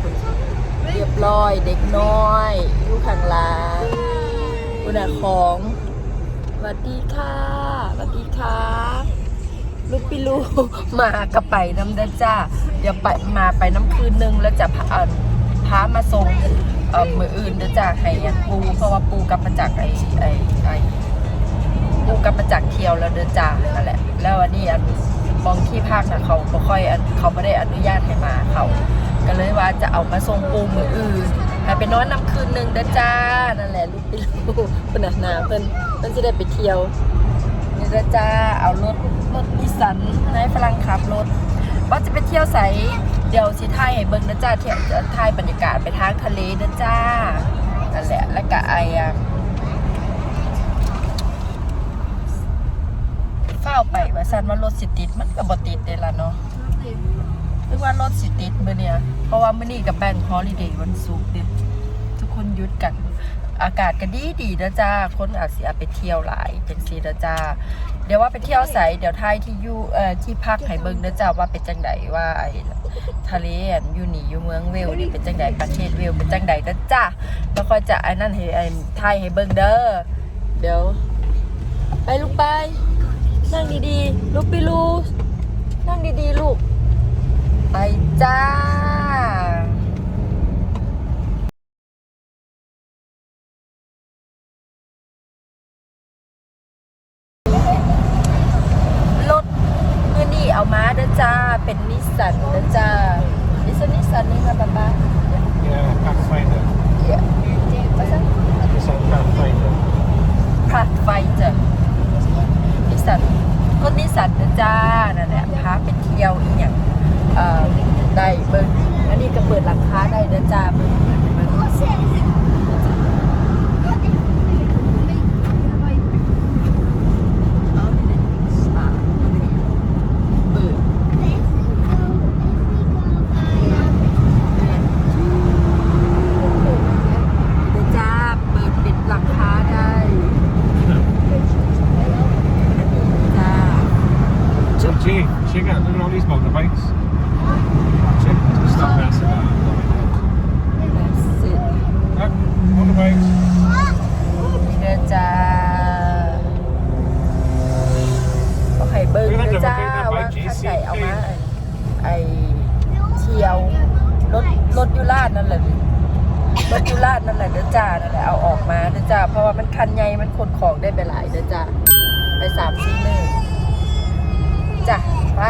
คุณเรียบร้อยเด็กน้อยอยู่ข้างหล่างคุณอาของสวัสดีค่ะสวัสดีค่ะลูกพี่ลูกมากระไปน้ำเด้จ้าเดี๋ยวไปมาไปน้ำคืนนึงแล้วจะพาพามาส่งเอ่อมืออื่นเด้อจ้าให้ปูเพราะว่าปูกลับมาจากไอไอไอปูกลับมาจากเที่ยวแล้วเดินจ่านั่นแหละแล้วอันนี้อัน มองที่ภาคนะเขาบ่ค่อยเขาไม่ได้อนุญาตให้มาเขา ก็เลยว่าจะเอามาส่งปูมืออื่นให้ไปนอนน้ำคืนหนึ่งเด้อจ้านั่นแหละลูกพี่ลูกเพิ่นหนาเพิ่นเพิ่นจะได้ไปเที่ยวนี่เด้อจ้าเอารถรถนิสสันให้ฝรั่งขับรถว่าจะไปเที่ยวใสเดี๋ยวสิถ่ายให้เบิ่งเด้อจ้าเที่ยวถ่ายบรรยากาศไปทางทะเลเด้อจ้านั่นแหละแล้วก็ไออะ เฝ้า วไปว่าซั่นว่ารถสิติดมันก็บ่ติดเด้ล่ะเนาะนึกว่ารถสิติดมื้อเนี่ย เพราะว่ามื้อนี้กับแบงค์ฮอลิเดย์วันศุกร์เด้ทุกคนหยุดกัน อากาศก็ดีดีนะจ้า คนอาจสิเอาไปเที่ยวหลายจังซี่นะจ้า เดี๋ยวว่าไปเที่ยวไสเดี๋ยวทายที่อยู่เอ่อที่พักให้เบิ่งนะจ้าว่าเป็นจังไดว่าไอ้ทะเลอันอยู่นี่อยู่เมืองเวลนี่เป็นจังไดประเทศเวลเป็นจังไดนะจ้าแล้วค่อยจะไอ้นั่นให้ไอ้ทายให้เบิ่งเด้อเดี๋ยวไปลูกไป นั่งดีๆลูกพี่ลูกนั่งดีๆลูก ไปจ้า รถเมื่อนี่เอามาเด้อจ้า เป็นนิสสันเด้อจ้านิสสันนิสสันนี่ค่ะป๊าป๊า Yeah, Pathfinder. เดี๋ยวมาสัก It's on Pathfinder. พาไฟเจอนิสสันรถนิสสันเด้อจ้า นั่นแหละพาไปเที่ยวอีกอย่างเอ่อได้เบิ่งอันนี้ก็เปิดหลังคาได้เด้อจ้าเบิ่งเบิ่งเอานี่ๆอ่าเปิด เดี๋ยวจ้า เปิดปิดหลังคาได้จ้า So, Jay, check out look at all these motorbikes. Check, stop messing around. That's it Look, motorbikes. นี่เด้อจ้าก็ให้เบิ้งเด้อจ้าว่าข้างใดเอามาไอเที่ยวรถรถอยูลาดนั่น แหละรถยูลาดนั่นแหละเด้อจ้านั่นแหละเอาออกมาเด้อจ้าเพราะว่ามันคันใหญ่มันขนของได้ไปหลายเด้อจ้าไปสามสี่มือจ้ะไป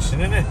güneşini ne?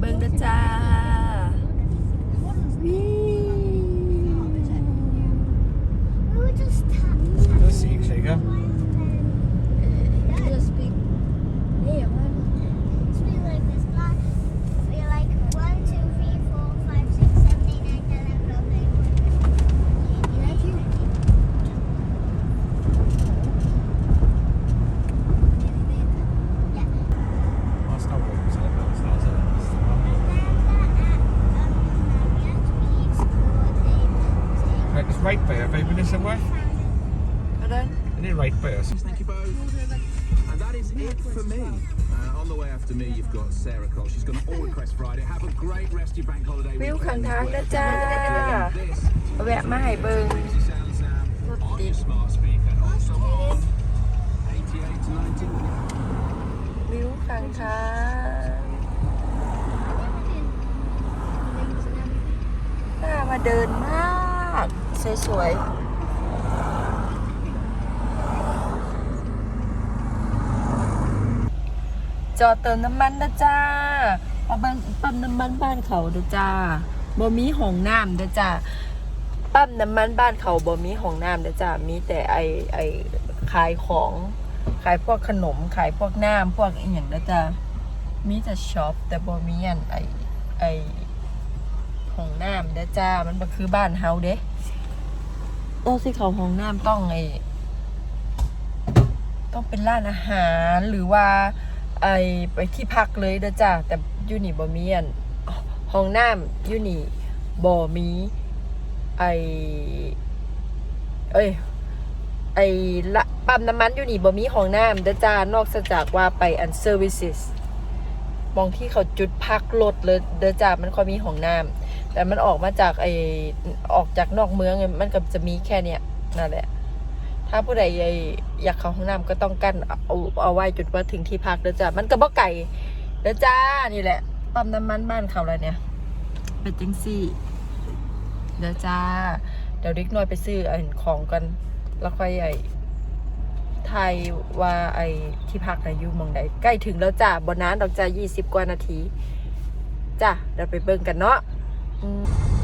เบิ่งนะจ้าวิ We were just tapping. Let's see, Shaker. Just Right, it's right by her, baby, is somewhere? ก็ได้ Isn't it right by us? Thank you both. And that is it for me. Uh, on the way after me, you've got Sarah Cole. She's going to All Request Friday. Have a great rest of your bank holiday วิว weekend. ข้างทางนะจ้า This แวะมาให้เบิ่ง easy sound sound on your smart speaker. Also on 88 to 90. วิวข้างทางน่ามาเดินมาก สวยๆจอดเติมน้ำมันนะจ้าเอาบังปั๊มน้ำมันบ้านเขาเด้อจ้าบ่มีห้องน้ำเด้อจ้าปั๊มน้ำมันบ้านเขาบ่มีห้องน้ำเด้อจ้ามีแต่ไอไอขายของขายพวกขนมขายพวกน้ำพวกอีหยังเด้อจ้ามีแต่ช็อปแต่บ่มีอันไอไอห้องน้ำเด้อจ้ามันบ่คือบ้านเฮาเด้ ต้องสิเขาห้องน้ำต้องไอต้องเป็นร้านอาหารหรือว่า ไอไปที่พักเลยเด้อจ้าแต่ยูนี่บ่มีอันห้องน้ำยูนี่บ่มีไอเอ้ยไอละปั๊มน้ำมันอยู่นี่บ่มีห้องน้ำเด้อจ้านอกจากว่าไปอันเซอร์วิสมองที่เขาจุดพักรถเลยเด้อจ้ามันค่อยมีห้องน้ำ แต่มันออกมาจากไอออกจากนอกเมืองมันก็จะมีแค่เนี้ยนั่นแหละ ถ้าผู้ใดไออยากเข้าห้องน้ำก็ต้องกั้นเอาเอาไว้จุดว่าถึงที่พักเด้อจ้ามันก็บ่ไก่เด้อจ้านี่แหละปั๊มน้ำมันบ้านเขาแล้วเนี่ยเป็นจังซี่เดี๋ยวจ้าเดี๋ยวเด็กน้อยไปซื้อไอของกันแล้วค่อยไอไทยว่าไอที่พักนะอยู่มองใดใกล้ถึงแล้วจ้าบนนั้นดอกจ้ายี่สิบกว่านาทีจ้าเดี๋ยวไปเบิ่งกันเนาะ อืม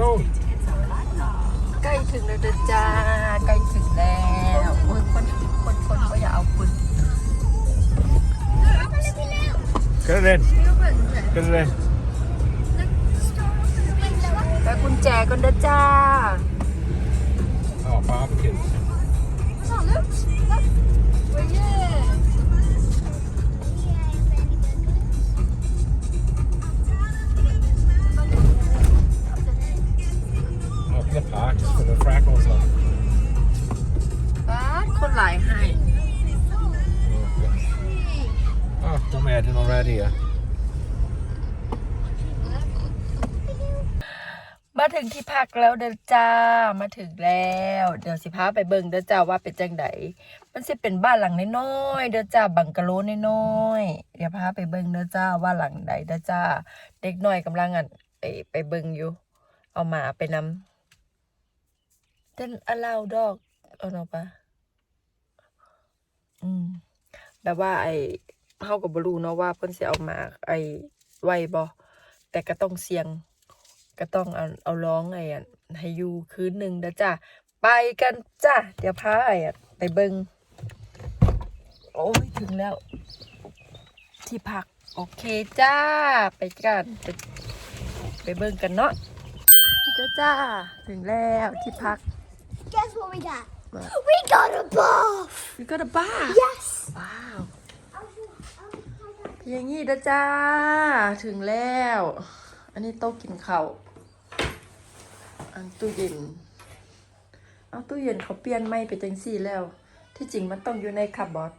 This is the road. ใกล้ถึงแล้วเด้อจ้าใกล้ถึงแล้วโอ้ยคนคนคนก็อย่าเอาคุณ Get it in. Get it in. แล้วกุญแจก่อนเด้อจ้า Oh, barbecues. Oh, ถึงที่พักแล้วเด้อจ้า มาถึงแล้ว เดี๋ยวสิพาไปเบิ่งเด้อจ้าว่าเป็นจังไดมันสิเป็นบ้านหลังน้อยๆเด้อจ้าบังกะโลน้อยๆเดี๋ยวพาไปเบิ่งเด้อจ้าว่าหลังใดเด้อจ้า เด็กน้อยกำลังอะไปไปเบิ่งอยู่ เอาหมาไปนำเต้นอลาวดอกเอาเนาะปะอืมแบบว่าไอ้เฮาก็บ่รู้เนาะว่าเพิ่นสิเอามาไอ้ไว้บ่แต่ก็ต้องเสี่ยง ก็ต้องเอาเอาร้องไอ้อะให้อยู่คืนหนึ่งนะจ้ะไปกันจ้ะเดี๋ยวพาไอ้อะไปเบิงโอ้ยถึงแล้ว ที่พักโอเคจ้า ไปกันไปไปเบิงกันเนาะเจ้าจ้าถึงแล้วที่พัก Guess what we got? What? We got a bath. มีก็ a bath Yes. ว้าวเพียงนี้นะจ้า ถึงแล้ว อันนี้โต๊ะกินข้าวันตู้เย็น เอาตู้เย็นเขาเปลี่ยนไม่ไปจังสี่แล้ว ที่จริงมันต้องอยู่ในคาร์บอด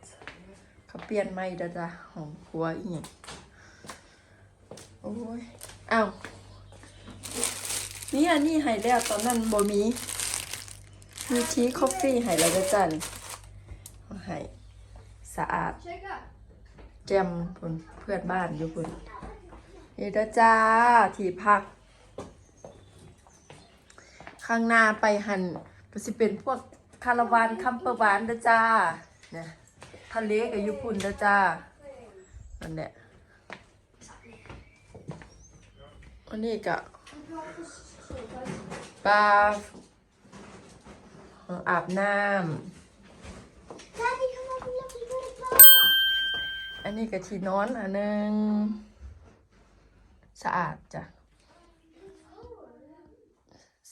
เขาเปลี่ยนไม่ด้จ้ะของครัวอีกโอ้ยเอ้านี่อันนี้ให้แล้วตอนนั้นบ่มี มีทีคอฟฟี่ให้แล้วเดจ้ะนี่เอาให้สะอาดแจมพุ่นเพื่อนบ้านอยู่พุ่นนี่เดจ้าที่พัก ข้างหน้าไปหันก็สิเป็นพวกคาราวานคัมเปอร์วานเด้อจ้าเนี่ยทะเลกับญี่ปุ่นเด้อจ้านั่นแหละอันนี้ก็ปลาเอ่อาบน้ำอันนี้ก็ที่นอนอันหนึง สะอาดจ้ะ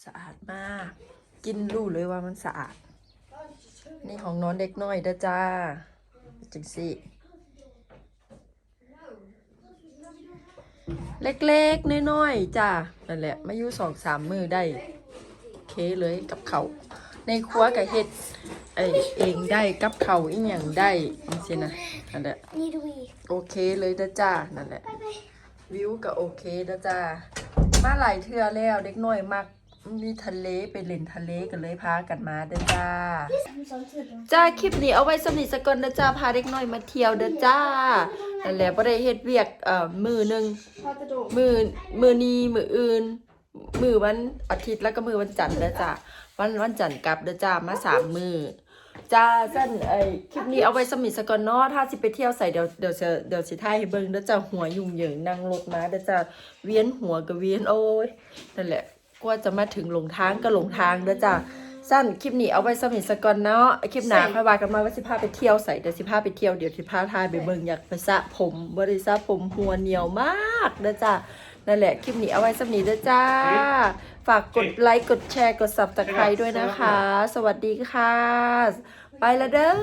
สะอาดมาก กินรู้เลยว่ามันสะอาด นี่ของนอนเด็กน้อยเด้อจ้าจังสิเล็กๆน้อยๆจ้านั่นแหละมาอยู่สองสามมือได้เคเลยกับเขาวในครัวกับเฮ็ดไอเองได้กับเขาวอีหยังได้จังซี่นะนั่นแหละ Need we? โอเคเลยนะจ้านั่นแหละ Bye bye. วิวก็โอเคนะจ้ามาหลายเทื่อแล้วเด็กน้อยมัก มีทะเลไปเล่นทะเลกันเลยพากันมาเด้อจ้า จ้าคลิปนี้เอาไว้สำนิสกอนนะจ้าพาเด็กน้อยมาเที่ยวเด้อจ้านั่นแหละบ่ได้เฮ็ดเวียกเอ่อมือหนึงมือมือนี้มืออื่น มือวันอาทิตย์แล้วก็มือวันจันทร์เด้อจ้าวันวันจันทร์กลับเด้อจ้ามาสามมือจ้าสั้นไอคลิปนี้เอาไว้สมิสกอนเนาะถ้าสิไปเที่ยวใส่เดี๋ยวเดี๋ยวจะเดี๋ยวสิถ่ายให้เบิ่งเด้อจ้าหัวยุ่งเหยิงนั่งรถมาเด้อจ้าเวียนหัวก็เวียนโอ้ยนั่นแหละ กว่าจะมาถึงหลงทางก็หลงทางเด้อจ้าสั้นคลิปนี้เอาไว้สมิสกอนเนาะคลิปหน้าค่อยว่ากันมาว่าสิพาไปเที่ยวใส่เดี๋ยวสิพาไปเที่ยวเดี๋ยวสิพาทายไปเบิ่งอยากไปสระผมบ่ได้สระผมหัวเหนียวมากเด้อจ้านั่นแหละคลิปนี้เอาไว้สำนี้เด้อจ้า ฝากกดไลค์กดแชร์กด subscribe ด้วยนะคะ สวัสดีค่ะ ไปละเด้อ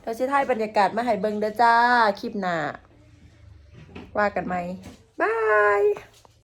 เดี๋ยวชิถ่ายบรรยากาศมาให้เบิ่งเด้อจ้าคลิปหน้าว่ากันไหมบาย